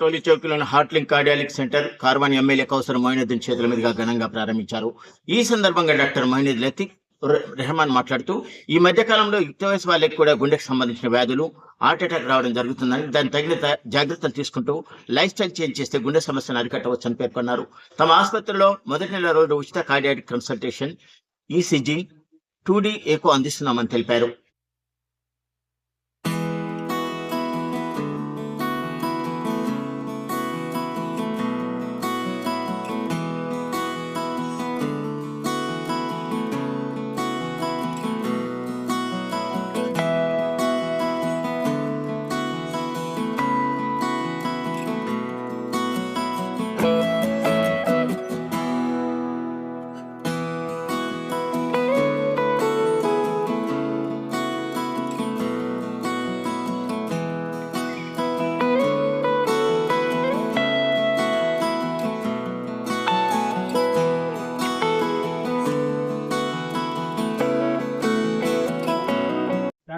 టోలీ చౌకీలోని Heartlink cardiac center Karwan MLA Kausar Moinuddin చేతుల మీదుగా ఘనంగా ప్రారంభించారు. ఈ సందర్భంగా డాక్టర్ మొయినుద్దీన్ లతీఫ్ రెహమాన్ మాట్లాడుతూ ఈ మధ్య కాలంలో యుక్త వయసు వాళ్ళకి కూడా గుండెకు సంబంధించిన వ్యాధులు హార్ట్ అటాక్ రావడం జరుగుతుందని దాని తగిన జాగ్రత్తలు తీసుకుంటూ లైఫ్ స్టైల్ చేంజ్ చేస్తే గుండె సమస్యను అరికట్టవచ్చని పేర్కొన్నారు. తమ ఆసుపత్రిలో మొదటి నెల రోజు ఉచిత cardiac consultation ECG two D echo అందిస్తున్నామని తెలిపారు.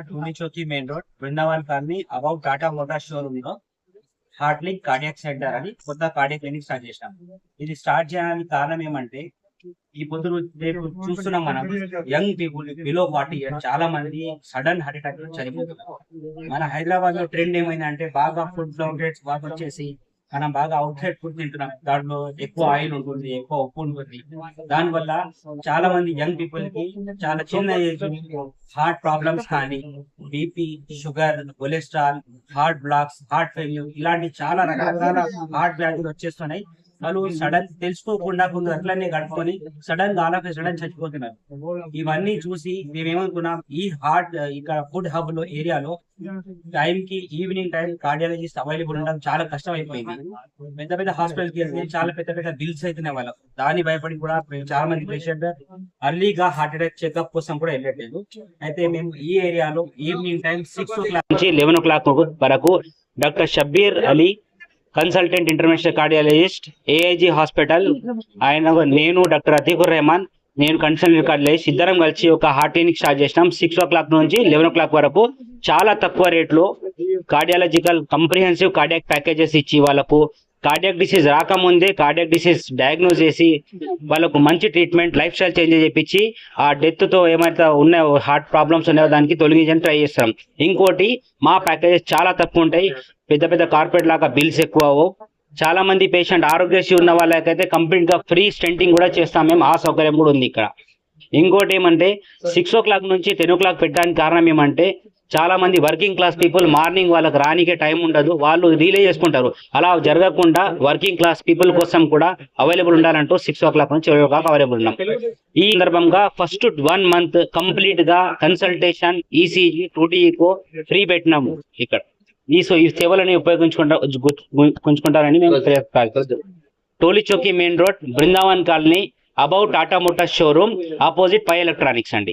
టూని Chowki main road Brindavan colony about Tata motor షోరూమ్లో హార్ట్లిక్ cardiac centre అని కొత్త కార్డియాక్ క్లినిక్ స్టార్ట్ చేసినాం ఇది స్టార్ట్ చేయడానికి కారణం ఏమంటే ఈ పొద్దున రేపు చూస్తున్నాం మనం young people below forty years చాలా మంది సడన్ హార్ట్ అటాక్ చనిపోతున్నారు. మన హైదరాబాద్లో ట్రెండ్ ఏమైందంటే బాగా ఫుడ్ అవుట్లెట్స్ బాగా వచ్చేసి మనం బాగా అవుట్ సైడ్ ఫుడ్ తింటున్నాం. దాంట్లో ఎక్కువ ఆయిల్ ఉంటుంది ఎక్కువ ఉప్పు ఉంటుంది. దాని వల్ల చాలా మంది యంగ్ పీపుల్కి చాలా చిన్న ఏజ్ హార్ట్ ప్రాబ్లమ్స్ కానీ BP sugar cholesterol heart blocks heart failure ఇలాంటి చాలా రకరకాల హార్ట్ వ్యాధులు వచ్చేస్తున్నాయి. వాళ్ళు సడన్ తెలుసుకోకుండా కొందరు అట్లనే గడుపుకొని సడన్గా ఆల్ సడన్ చచ్చిపోతున్నారు. ఇవన్నీ చూసి మేమేమనుకున్నాం ఈ హార్ట్ ఇక్కడ ఫుడ్ హబ్లో ఏరియాలో టైం కి ఈవినింగ్ టైం కార్డియాలజిస్ట్ అవైలబుల్ ఉండడం చాలా కష్టం అయిపోయింది పెద్ద పెద్ద హాస్పిటల్కి వెళ్తే చాలా పెద్ద పెద్ద బిల్స్ అవుతున్నాయి వాళ్ళకు. దాని భయపడి కూడా చాలా మంది పేషెంట్ అర్లీగా హార్ట్ అటాక్ చెకప్ కోసం కూడా వెళ్ళట్లేదు. అయితే మేము ఈ ఏరియాలో evening time six o'clock నుంచి లెవెన్ ఓ క్లాక్ వరకు doctor Shabbir Ali consultant international cardiologist AIG hospital. ఆయన నేను డాక్టర్ అతీకుర్ రెహమాన్. నేను కన్సల్టెంట్ కార్డియాలజిస్ట్. ఇద్దరం కలిసి ఒక హార్ట్ క్లినిక్ స్టార్ట్ చేసినాం. సిక్స్ ఓ క్లాక్ నుంచి లెవెన్ ఓ క్లాక్ వరకు చాలా తక్కువ రేట్లో కార్డియాలజికల్ కంప్రిహెన్సివ్ కార్డియాక్ ప్యాకేజెస్ ఇచ్చి వాళ్ళకు కార్డియాక్ డిసీజ్ రాకముందే కార్డియాక్ డిసీజ్ డయాగ్నోజ్ చేసి వాళ్ళకు మంచి ట్రీట్మెంట్ లైఫ్ స్టైల్ చేంజ్ చేయించి ఆ డెత్తో ఏమైతే ఉన్నాయో హార్ట్ ప్రాబ్లమ్స్ ఉన్నాయో దానికి తొలగించని ట్రై చేస్తాం. ఇంకోటి మా ప్యాకేజెస్ చాలా తక్కువ ఉంటాయి. పెద్ద పెద్ద కార్పొరేట్ లాగా బిల్స్ ఎక్కువ చాలా మంది పేషెంట్ ఆరోగ్యశ్రీ ఉన్న వాళ్ళకైతే కంప్లీట్గా ఫ్రీ స్టెంటింగ్ కూడా చేస్తాం. మేము ఆ సౌకర్యం కూడా ఉంది ఇక్కడ. ఇంకోటి ఏమంటే సిక్స్ ఓ క్లాక్ నుంచి టెన్ ఓ క్లాక్ పెట్టడానికి కారణం ఏమంటే చాలా మంది వర్కింగ్ క్లాస్ పీపుల్ మార్నింగ్ వాళ్ళకి రానికే టైం ఉండదు. వాళ్ళు రీలే చేసుకుంటారు. అలా జరగకుండా వర్కింగ్ క్లాస్ పీపుల్ కోసం కూడా అవైలబుల్ ఉండాలంటూ సిక్స్ ఓ క్లాక్ నుంచి ట్వెల్వ్ ఓ క్లాక్ అవైలబుల్ ఉన్నాం. ఈ సందర్భంగా ఫస్ట్ వన్ మంత్ కంప్లీట్గా consultation ECG two D echo free పెట్టినాము ఇక్కడ. ఈ సో ఈ సేవలని ఉపయోగించుకుంటా ఉంచుకుంటారని మేము Toli Chowki main road Brindavan colony about Tata motor showroom opposite Pai electronics అండి.